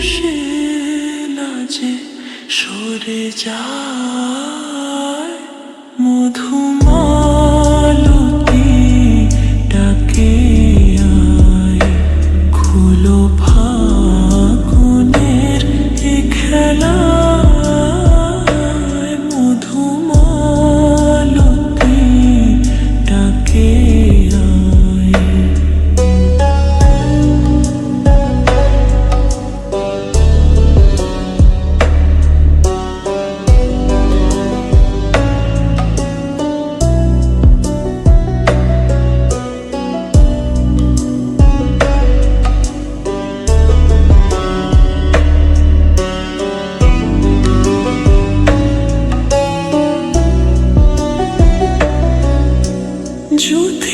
সে নাচে সরে যা।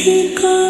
Mexico.